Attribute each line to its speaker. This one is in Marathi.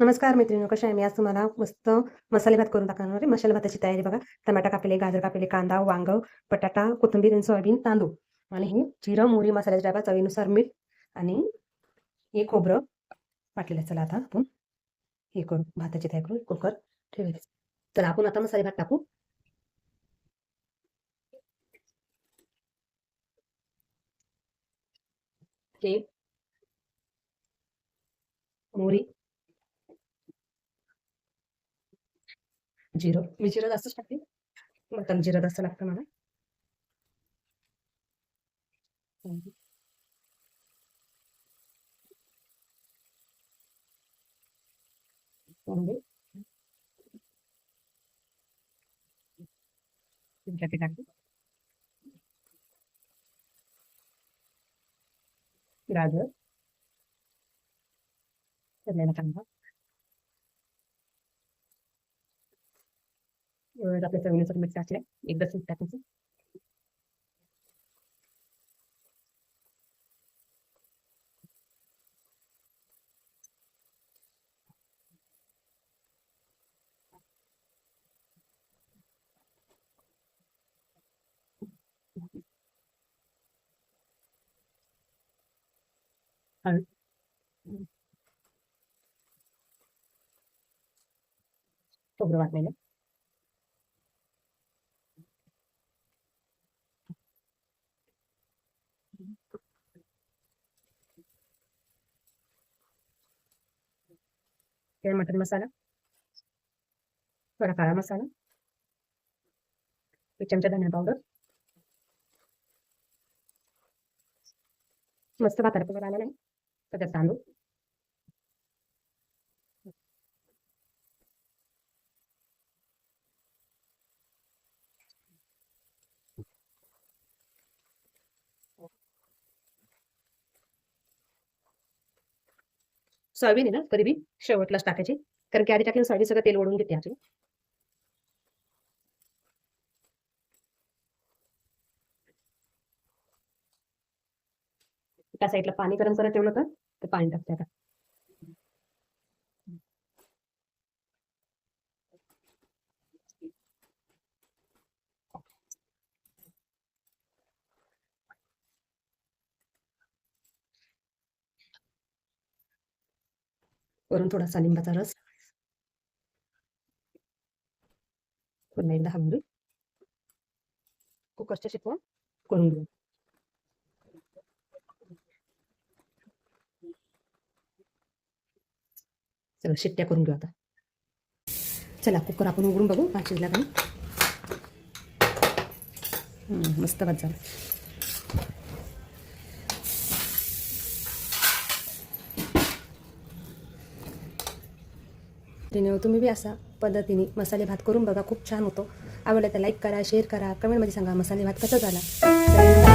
Speaker 1: नमस्कार मैत्रिणी कशा आहे? मी आज तुम्हाला मस्त मसाले भात करून दाखवणार आहे. मसाले भाताची तयारी बघा. टमाटा कापले गाजर कापले कांदा वांग बटाटा कोथिंबीर आणि सोयाबीन तांदूळ. आणि हे जिरं मोहरी मसाल्याचे डाबा चवीनुसार मीठ आणि हे खोबरं वाटलेलं आहे. चला आता आपण हे करू. भाताची तयारी करू कुकर ठेवले चला आपण आता मसाले भात टाकू. मोरी मोहरी जिरं मी जिरं जास्तच टाकते मटन जिरं जास्त लागतं मला हम्म. कोथिंबीर. त्याच्यात टाकते गाजर चिरलेला कांदा एवढं आपल्या चवीनुसार मिक्स टाकले एकदा मीठ टाकायचं हळद. खोबरं वाटलेलं. ते मटन मसाला थोडा काळा मसाला एक चमचा धनिया पावडर मस्त भाताला कलर आलेला आहे त्याच्यात तांदूळ सोयाबीन आहे ना कधी बी शेवटलाच टाकायची. कारण की आधी टाकली ना सोयाबीन सगळं तेल ओढून घेते आधी त्या साईडला पाणी गरम करत ठेवलं तर पाणी टाकते आता. वरून थोडासा लिंबाचा रस. पुन्हा एकदा हलवून कुकरच्या शिकवून करून घेऊ. चला शिट्ट्या करून घेऊ आता. चला कुकर आपण उघडून बघू. भात शिजला का नाही. मस्त त्याने तुम्ही बी असा पद्धतीने मसाले भात करून बघा खूप छान होतो. आवडलं तर लाईक करा शेअर करा कमेंटमध्ये सांगा मसाले भात कसा झाला.